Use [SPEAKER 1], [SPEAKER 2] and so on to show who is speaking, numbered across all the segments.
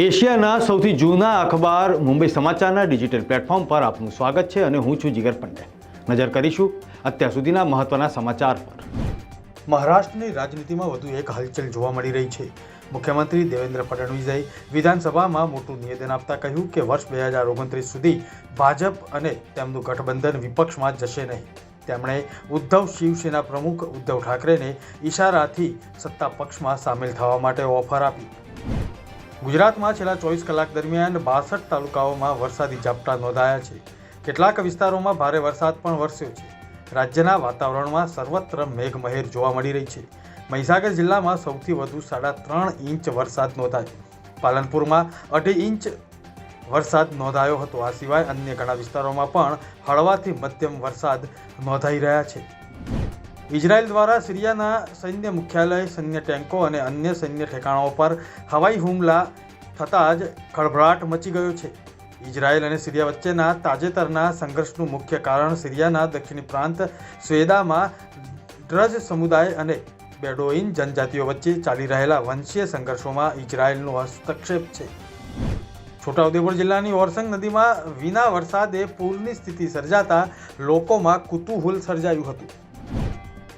[SPEAKER 1] એશિયાના સૌથી જૂના અખબાર મુંબઈ સમાચારના ડિજિટલ પ્લેટફોર્મ પર આપનું સ્વાગત છે અને હું છું જીગર પંડે નજર કરીશું અત્યાર સુધીના મહત્વના સમાચાર પર. મહારાષ્ટ્રની રાજનીતિમાં વધુ એક હલચલ જોવા મળી રહી છે. મુખ્યમંત્રી દેવેન્દ્ર ફડણવીસે વિધાનસભામાં મોટું નિવેદન આપતા કહ્યું કે વર્ષ બે હજાર ઓગણત્રીસ સુધી ભાજપ અને તેમનું ગઠબંધન વિપક્ષમાં જશે નહીં. તેમણે ઉદ્ધવ શિવસેના પ્રમુખ ઉદ્ધવ ઠાકરેને ઈશારાથી સત્તા પક્ષમાં સામેલ થવા માટે ઓફર આપી. ગુજરાતમાં છેલ્લા ચોવીસ કલાક દરમિયાન બાસઠ તાલુકાઓમાં વરસાદી ઝાપટા નોંધાયા છે. કેટલાક વિસ્તારોમાં ભારે વરસાદ પણ વરસ્યો છે. રાજ્યના વાતાવરણમાં સર્વત્ર મેઘમહેર જોવા મળી રહી છે. મહીસાગર જિલ્લામાં સૌથી વધુ સાડા ત્રણ ઇંચ વરસાદ નોંધાયો. પાલનપુરમાં અઢી ઇંચ વરસાદ નોંધાયો હતો. આ સિવાય અન્ય ઘણા વિસ્તારોમાં પણ હળવાથી મધ્યમ વરસાદ નોંધાઈ રહ્યા છે. ઇઝરાયલ દ્વારા સિરિયાના સૈન્ય મુખ્યાલય, સૈન્ય ટેન્કો અને અન્ય સૈન્ય ઠેકાણાઓ પર હવાઈ હુમલા થતાં જ ખળભળાટ મચી ગયો છે. ઇઝરાયલ અને સિરિયા વચ્ચેના તાજેતરના સંઘર્ષનું મુખ્ય કારણ સિરિયાના દક્ષિણી પ્રાંત સ્વેદામાં ડ્રજ સમુદાય અને બેડોઇન જનજાતિઓ વચ્ચે ચાલી રહેલા વંશીય સંઘર્ષોમાં ઇઝરાયલનો હસ્તક્ષેપ છે. છોટાઉદેપુર જિલ્લાની ઓરસંગ નદીમાં વિના વરસાદે પૂરની સ્થિતિ સર્જાતા લોકોમાં કુતૂહલ સર્જાયું હતું.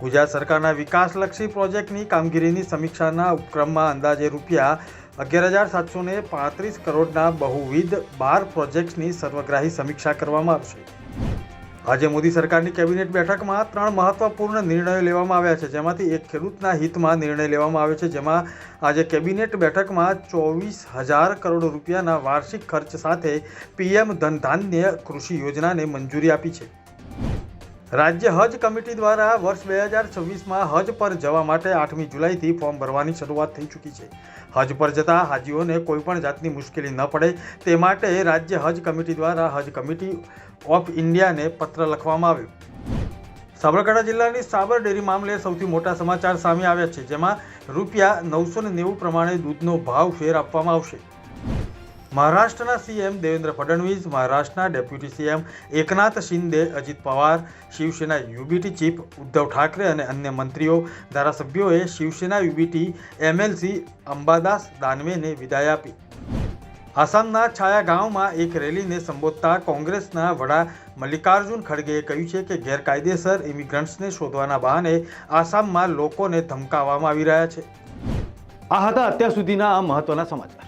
[SPEAKER 1] ગુજરાત સરકારના વિકાસલક્ષી પ્રોજેક્ટની કામગીરીની સમીક્ષાના ઉપક્રમમાં અંદાજે રૂપિયા અગિયાર હજાર સાતસો ને પાંત્રીસ કરોડના બહુવિધ બાર પ્રોજેક્ટ્સની સર્વગ્રાહી સમીક્ષા કરવામાં આવશે. આજે મોદી સરકારની કેબિનેટ બેઠકમાં ત્રણ મહત્વપૂર્ણ નિર્ણયો લેવામાં આવ્યા છે, જેમાંથી એક ખેડૂતના હિતમાં નિર્ણય લેવામાં આવ્યો છે, જેમાં આજે કેબિનેટ બેઠકમાં ચોવીસ હજાર કરોડ રૂપિયાના વાર્ષિક ખર્ચ સાથે પીએમ ધનધાન્ય કૃષિ યોજનાને મંજૂરી આપી છે. રાજ્ય હજ કમિટી દ્વારા વર્ષ બે હજાર છવ્વીસમાં હજ પર જવા માટે આઠમી જુલાઈથી ફોર્મ ભરવાની શરૂઆત થઈ ચૂકી છે. હજ પર જતા હાજીઓને કોઈપણ જાતની મુશ્કેલી ન પડે તે માટે રાજ્ય હજ કમિટી દ્વારા હજ કમિટી ઓફ ઇન્ડિયાને પત્ર લખવામાં આવ્યો. સાબરકાંઠા જિલ્લાની સાબર ડેરી મામલે સૌથી મોટા સમાચાર સામે આવ્યા છે, જેમાં રૂપિયા નવસો નેવું પ્રમાણે દૂધનો ભાવ ફેર આપવામાં આવશે. મહારાષ્ટ્રના સીએમ દેવેન્દ્ર ફડણવીસ, મહારાષ્ટ્રના deputy CM Eknath Shinde, Ajit Pawar, Shiv Sena UBT chief Uddhav Thackeray અને અન્ય મંત્રીઓ, ધારાસભ્યોએ શિવસેના યુબીટી એમએલસી અંબાદાસ દાનવેને વિદાય આપી. આસામના છાયા ગામમાં એક રેલીને સંબોધતા કોંગ્રેસના વડા મલ્લિકાર્જુન ખડગેએ કહ્યું છે કે ગેરકાયદેસર ઇમિગ્રન્ટ્સને શોધવાના બહાને આસામમાં લોકોને ધમકાવવામાં આવી રહ્યા છે. આ હતા અત્યાર સુધીના આ મહત્વના સમાચાર.